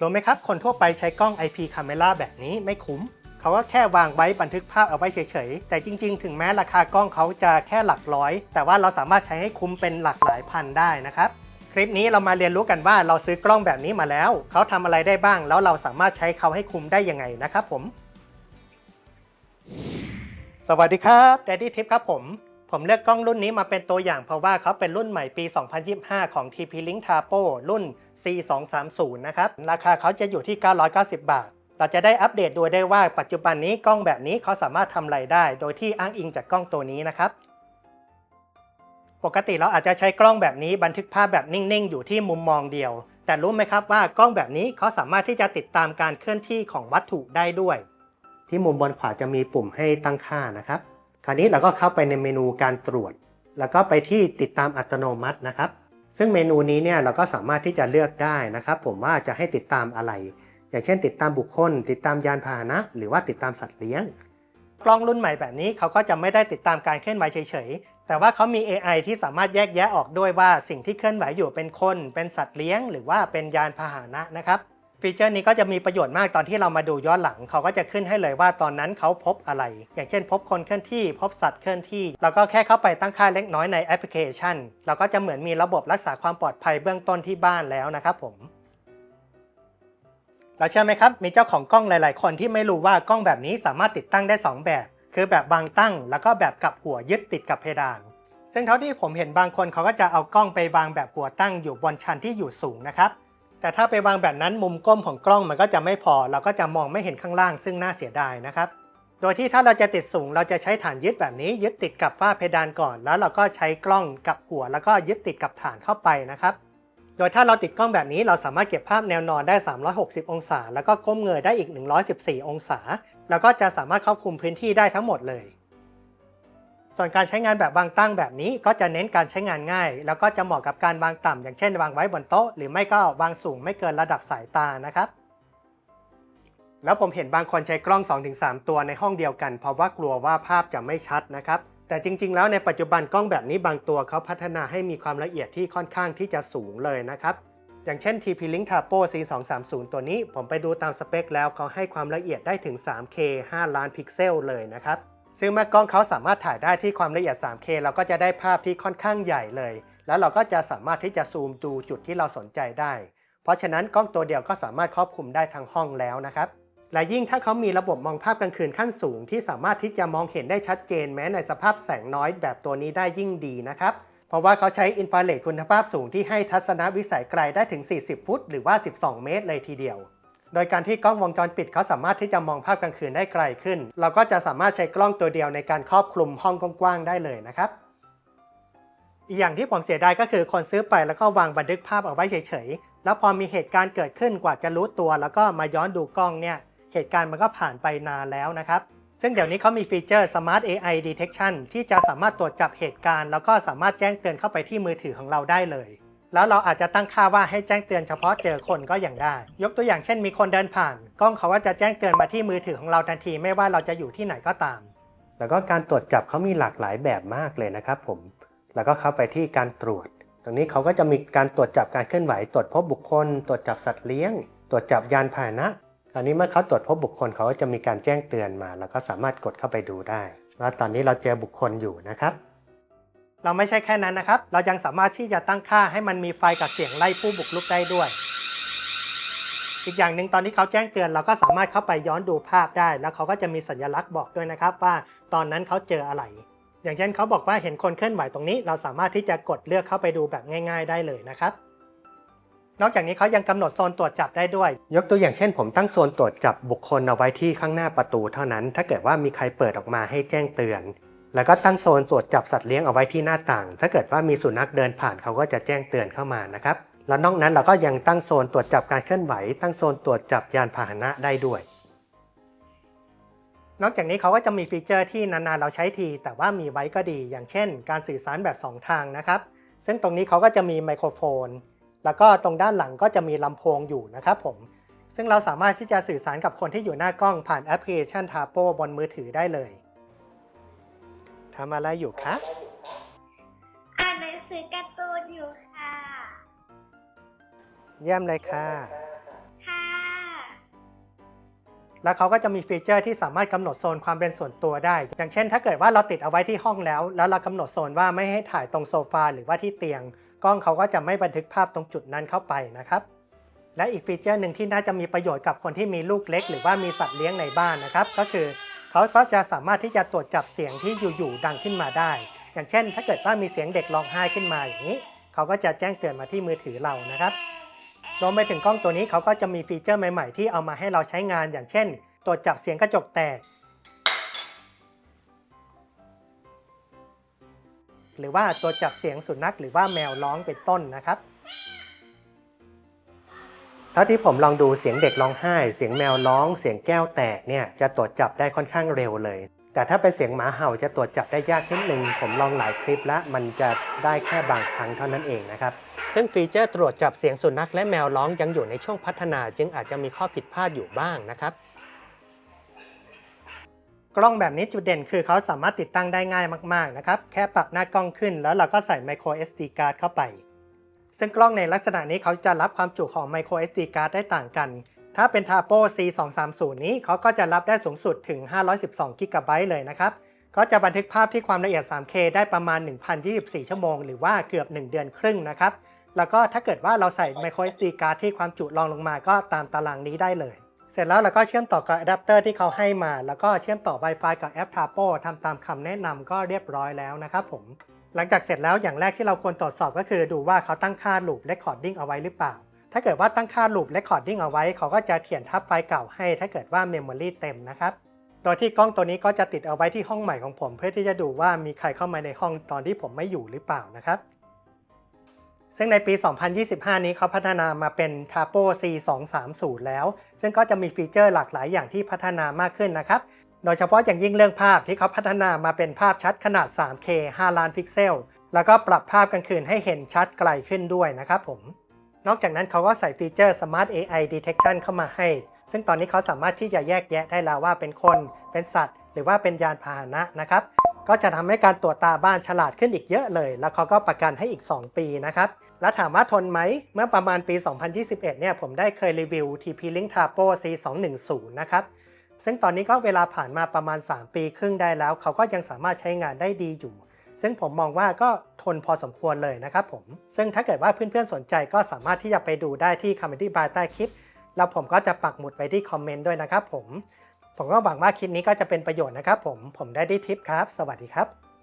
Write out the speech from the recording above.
รู้ไหมครับ คนทั่วไปใช้กล้อง IP Camera แบบนี้ไม่คุ้ม เขาก็แค่วางไว้บันทึกภาพเอาไว้เฉยๆ แต่จริงๆ ถึงแม้ราคากล้องเขาจะแค่หลักร้อย แต่ว่าเราสามารถใช้ให้คุ้มเป็นหลักหลายพันได้นะครับ คลิปนี้เรามาเรียนรู้กันว่าเราซื้อกล้องแบบนี้มาแล้ว เขาทำอะไรได้บ้าง แล้วเราสามารถใช้เขาให้คุ้มได้ยังไงนะครับผม สวัสดีครับ Daddy Tip ครับผมผมเลือกกล้องรุ่นนี้มาเป็นตัวอย่างเพราะว่าเขาเป็นรุ่นใหม่ปี 2025 ของ TP Link Tapo รุ่น C230 นะครับ ราคาเขาจะอยู่ที่ 990 บาท เราจะได้อัปเดตดูได้ว่าปัจจุบันนี้กล้องแบบนี้เขาสามารถทำอะไรได้ โดยที่อ้างอิงจากกล้องตัวนี้นะครับ ปกติเราอาจจะใช้กล้องแบบนี้บันทึกภาพแบบนิ่ง ๆ อยู่ที่มุมมองเดียว แต่รู้ไหมครับว่ากล้องแบบนี้เขาสามารถที่จะติดตามการเคลื่อนที่ของวัตถุได้ด้วย ที่มุมบนขวาจะมีปุ่มให้ตั้งค่านะครับ คราวนี้เราก็เข้าไปในเมนูการตรวจ แล้วก็ไปที่ติดตามอัตโนมัตินะครับ ซึ่งเมนูนี้เนี่ยเราก็สามารถที่จะเลือกได้นะครับ ผมว่าจะให้ติดตามอะไร อย่างเช่น ติดตามบุคคล ติดตามยานพาหนะ หรือว่าติดตามสัตว์เลี้ยง กล้องรุ่นใหม่แบบนี้เขาก็จะไม่ได้ติดตามการเคลื่อนไหวเฉยๆ แต่ว่าเขามี AI ที่สามารถแยกแยะออกด้วยว่าสิ่งที่เคลื่อนไหวอยู่เป็นคน เป็นสัตว์เลี้ยง หรือว่าเป็นยานพาหนะนะครับ ฟีเจอร์นี้ก็จะมีประโยชน์มากตอนที่เรามาดูย้อนหลัง เขาก็จะขึ้นให้เลยว่าตอนนั้นเขาพบอะไร อย่างเช่น พบคนเคลื่อนที่ พบสัตว์เคลื่อนที่ เราก็แค่เข้าไปตั้งค่าเล็กน้อยในแอปพลิเคชัน เราก็จะเหมือนมีระบบรักษาความปลอดภัยเบื้องต้นที่บ้านแล้วนะครับผมเราเชื่อไหมครับ มีเจ้าของกล้องหลาย ๆ คนที่ไม่รู้ว่ากล้องแบบนี้สามารถติดตั้งได้ 2 แบบ คือแบบวางตั้ง แล้วก็แบบกับหัวยึดติดกับเพดาน ซึ่งเท่าที่ผมเห็นบางคนเขาก็จะเอากล้องไปวางแบบหัวตั้งอยู่บนชั้นที่อยู่สูงนะครับ แต่ถ้าไปวางแบบนั้นมุมก้มของกล้องมันก็จะไม่พอ เราก็จะมองไม่เห็นข้างล่างซึ่งน่าเสียดายนะครับ โดยที่ถ้าเราจะติดสูงเราจะใช้ฐานยึดแบบนี้ ยึดติดกับฝ้าเพดานก่อน แล้วเราก็ใช้กล้องกับหัว แล้วก็ยึดติดกับฐานเข้าไปนะครับโดยถ้าเราติดกล้องแบบนี้เราสามารถเก็บภาพแนวนอนได้ 360 องศา แล้วก็ก้มเงยได้อีก 114 องศา แล้วก็จะสามารถครอบคลุมพื้นที่ได้ทั้งหมดเลย ส่วนการใช้งานแบบวางตั้งแบบนี้ก็จะเน้นการใช้งานง่าย แล้วก็จะเหมาะกับการวางต่ำอย่างเช่นวางไว้บนโต๊ะ หรือไม่ก็วางสูงไม่เกินระดับสายตานะครับ แล้วผมเห็นบางคนใช้กล้อง 2-3 ตัวในห้องเดียวกัน เพราะว่ากลัวว่าภาพจะไม่ชัดนะครับ แต่จริง ๆ แล้วในปัจจุบันกล้องแบบนี้บางตัวเขาพัฒนาให้มีความละเอียดที่ค่อนข้างที่จะสูงเลยนะครับอย่างเช่น TP Link Tapo C230 ตัวนี้ผมไปดูตามสเปคแล้วเขาให้ความละเอียดได้ถึง 3K 5 ล้านพิกเซลเลยนะครับ ซึ่งเมื่อกล้องเขาสามารถถ่ายได้ที่ความละเอียด 3K เราก็จะได้ภาพที่ค่อนข้างใหญ่เลย แล้วเราก็จะสามารถที่จะซูมดูจุดที่เราสนใจได้ เพราะฉะนั้นกล้องตัวเดียวก็สามารถครอบคลุมได้ทั้งห้องแล้วนะครับ และยิ่งถ้าเขามีระบบมองภาพกลางคืนขั้นสูง ที่สามารถที่จะมองเห็นได้ชัดเจนแม้ในสภาพแสงน้อยแบบตัวนี้ได้ยิ่งดีนะครับ เพราะว่าเขาใช้อินฟราเรดคุณภาพสูงที่ให้ทัศนวิสัยไกลได้ถึง 40 ฟุต หรือว่า 12 เมตร เลยทีเดียว โดยการที่กล้องวงจรปิดเขาสามารถที่จะมองภาพกลางคืนได้ไกลขึ้น เราก็จะสามารถใช้กล้องตัวเดียวในการครอบคลุมห้องกว้างๆได้เลยนะครับอีกอย่างที่ผมเสียดายก็คือคนซื้อไปแล้วก็วางบันทึกภาพเอาไว้เฉยๆ แล้วพอมีเหตุการณ์เกิดขึ้นกว่าจะรู้ตัว แล้วก็มาย้อนดูกล้องเนี่ย เหตุการณ์มันก็ผ่านไปนานแล้วนะครับ ซึ่งเดี๋ยวนี้เขามีฟีเจอร์ Smart AI Detection ที่จะสามารถตรวจจับเหตุการณ์ แล้วก็สามารถแจ้งเตือนเข้าไปที่มือถือของเราได้เลย แล้วเราอาจจะตั้งค่าว่าให้แจ้งเตือนเฉพาะเจอคนก็อย่างได้ ยกตัวอย่างเช่นมีคนเดินผ่าน กล้องเขาก็จะแจ้งเตือนมาที่มือถือของเราทันทีไม่ว่าเราจะอยู่ที่ไหนก็ตาม แล้วก็การตรวจจับเขามีหลากหลายแบบมากเลยนะครับผม แล้วก็เข้าไปที่การตรวจ ตรงนี้เขาก็จะมีการตรวจจับการเคลื่อนไหว ตรวจพบบุคคล ตรวจจับสัตว์เลี้ยง ตรวจจับยานพาหนะคราวนี้เมื่อเขาตรวจพบบุคคลเขาก็จะมีการแจ้งเตือนมา แล้วก็สามารถกดเข้าไปดูได้ ว่าตอนนี้เราเจอบุคคลอยู่นะครับ เราไม่ใช่แค่นั้นนะครับ เรายังสามารถที่จะตั้งค่าให้มันมีไฟกับเสียงไล่ผู้บุกรุกได้ด้วย อีกอย่างหนึ่งตอนที่เขาแจ้งเตือนเราก็สามารถเข้าไปย้อนดูภาพได้ แล้วเขาก็จะมีสัญลักษณ์บอกด้วยนะครับ ว่าตอนนั้นเขาเจออะไร อย่างเช่นเขาบอกว่าเห็นคนเคลื่อนไหวตรงนี้ เราสามารถที่จะกดเลือกเข้าไปดูแบบง่าย ๆ ได้เลยนะครับนอกจากนี้เขายังกำหนดโซนตรวจจับได้ด้วย ยกตัวอย่างเช่น ผมตั้งโซนตรวจจับบุคคลเอาไว้ที่ข้างหน้าประตูเท่านั้น ถ้าเกิดว่ามีใครเปิดออกมาให้แจ้งเตือน แล้วก็ตั้งโซนตรวจจับสัตว์เลี้ยงเอาไว้ที่หน้าต่าง ถ้าเกิดว่ามีสุนัขเดินผ่านเขาก็จะแจ้งเตือนเข้ามานะครับ แล้วนอกนั้นเราก็ยังตั้งโซนตรวจจับการเคลื่อนไหว ตั้งโซนตรวจจับยานพาหนะได้ด้วย นอกจากนี้เขาก็จะมีฟีเจอร์ที่นานๆเราใช้ที แต่ว่ามีไว้ก็ดี อย่างเช่น การสื่อสารแบบ 2 ทางนะครับ ซึ่งตรงนี้เขาก็จะมีไมโครโฟน แล้วก็ตรงด้านหลังก็จะมีลำโพงอยู่นะครับผม ซึ่งเราสามารถที่จะสื่อสารกับคนที่อยู่หน้ากล้องผ่านแอปพลิเคชัน Tapo บนมือถือได้เลย ทำอะไรอยู่คะ อ่านหนังสือการ์ตูนอยู่ค่ะ เยี่ยมเลยค่ะ ค่ะ แล้วเขาก็จะมีฟีเจอร์ที่สามารถกำหนดโซนความเป็นส่วนตัวได้ อย่างเช่น ถ้าเกิดว่าเราติดเอาไว้ที่ห้องแล้ว แล้วเรากำหนดโซนว่าไม่ให้ถ่ายตรงโซฟาหรือว่าที่เตียง กล้องเขาก็จะไม่บันทึกภาพตรงจุดนั้นเข้าไปนะครับ และอีกฟีเจอร์หนึ่งที่น่าจะมีประโยชน์กับคนที่มีลูกเล็ก หรือว่ามีสัตว์เลี้ยงในบ้านนะครับ ก็คือ เขาก็จะสามารถที่จะตรวจจับเสียงที่อยู่ๆดังขึ้นมาได้ อย่างเช่น ถ้าเกิดว่ามีเสียงเด็กร้องไห้ขึ้นมาอย่างนี้ เขาก็จะแจ้งเตือนมาที่มือถือเรานะครับรวมไปถึงกล้องตัวนี้เขาก็จะมีฟีเจอร์ใหม่ๆ ที่เอามาให้เราใช้งาน อย่างเช่น ตรวจจับเสียงกระจกแตก หรือว่าตรวจจับเสียงสุนัขหรือว่าแมวร้องเป็นต้นนะครับ เท่าที่ผมลองดูเสียงเด็กร้องไห้ เสียงแมวร้อง เสียงแก้วแตกเนี่ยจะตรวจจับได้ค่อนข้างเร็วเลย แต่ถ้าเป็นเสียงหมาเห่าจะตรวจจับได้ยากนิดนึงผมลองหลายคลิปแล้วมันจะได้แค่บางครั้งเท่านั้นเองนะครับซึ่งฟีเจอร์ตรวจจับเสียงสุนัขและแมวร้องยังอยู่ในช่วงพัฒนา จึงอาจจะมีข้อผิดพลาดอยู่บ้างนะครับกล้องแบบนี้จุดเด่นคือเขาสามารถติดตั้งได้ง่ายมาก ๆ นะครับ แค่ปรับหน้ากล้องขึ้นแล้วเราก็ใส่ micro SD card เข้าไป ซึ่งกล้องในลักษณะนี้เขาจะรับความจุของ micro SD card ได้ต่างกัน ถ้าเป็น Tapo C230 นี้เขาก็จะรับได้สูงสุดถึง 512 g b เลยนะครับ ก็จะบันทึกภาพที่ความละเอียด 3K ได้ประมาณ 1,024 ชั่วโมง หรือว่าเกือบ 1 เดือนครึ่งนะครับ แล้วก็ถ้าเกิดว่าเราใส่ micro SD card ที่ความจุรองลงมาก็ตามตารางนี้ได้เลย เสร็จแล้วเราก็เชื่อมต่อกับอะแดปเตอร์ที่เขาให้มา แล้วก็เชื่อมต่อ Wi-Fi กับแอป Tapo ทำตามคำแนะนำก็เรียบร้อยแล้วนะครับผม หลังจากเสร็จแล้วอย่างแรกที่เราควรตรวจสอบก็คือดูว่าเขาตั้งค่า loop recording เอาไว้หรือเปล่า ถ้าเกิดว่าตั้งค่า loop recording เอาไว้ เขาก็จะเขียนทับไฟล์เก่าให้ ถ้าเกิดว่า memory เต็มนะครับ โดยที่กล้องตัวนี้ก็จะติดเอาไว้ที่ห้องใหม่ของผม เพื่อที่จะดูว่ามีใครเข้ามาในห้องตอนที่ผมไม่อยู่หรือเปล่านะครับ ซึ่งในปี 2025 นี้เขาพัฒนามาเป็น Tapo C230 แล้ว ซึ่งก็จะมีฟีเจอร์หลากหลายอย่างที่พัฒนามากขึ้นนะครับ โดยเฉพาะอย่างยิ่งเรื่องภาพที่เขาพัฒนามาเป็นภาพชัดขนาด 3K 5 ล้านพิกเซล แล้วก็ปรับภาพกลางคืนให้เห็นชัดไกลขึ้นด้วยนะครับผม นอกจากนั้นเขาก็ใส่ฟีเจอร์ Smart AI Detection เข้ามาให้ ซึ่งตอนนี้เขาสามารถที่จะแยกแยะได้แล้วว่าเป็นคน เป็นสัตว์ หรือว่าเป็นยานพาหนะนะครับ ก็จะทำให้การตรวจตาบ้านฉลาดขึ้นอีกเยอะเลย แล้วเขาก็ประกันให้อีก 2 ปีนะครับ แล้วถามว่าทนไหม เมื่อประมาณปี 2021 เนี่ยผมได้เคยรีวิว TP-Link Tapo C210 นะครับ ซึ่งตอนนี้ก็เวลาผ่านมาประมาณ 3 ปีครึ่งได้แล้ว เขาก็ยังสามารถใช้งานได้ดีอยู่ ซึ่งผมมองว่าก็ทนพอสมควรเลยนะครับผม ซึ่งถ้าเกิดว่าเพื่อนๆสนใจก็สามารถที่จะไปดูได้ที่คอมเมนต์บาร์ใต้คลิป แล้วผมก็จะปักหมุดไว้ที่คอมเมนต์ด้วยนะครับผม ผมก็หวังว่าคลิปนี้ก็จะเป็นประโยชน์นะครับผม ผมได้ดีทิปครับ สวัสดีครับ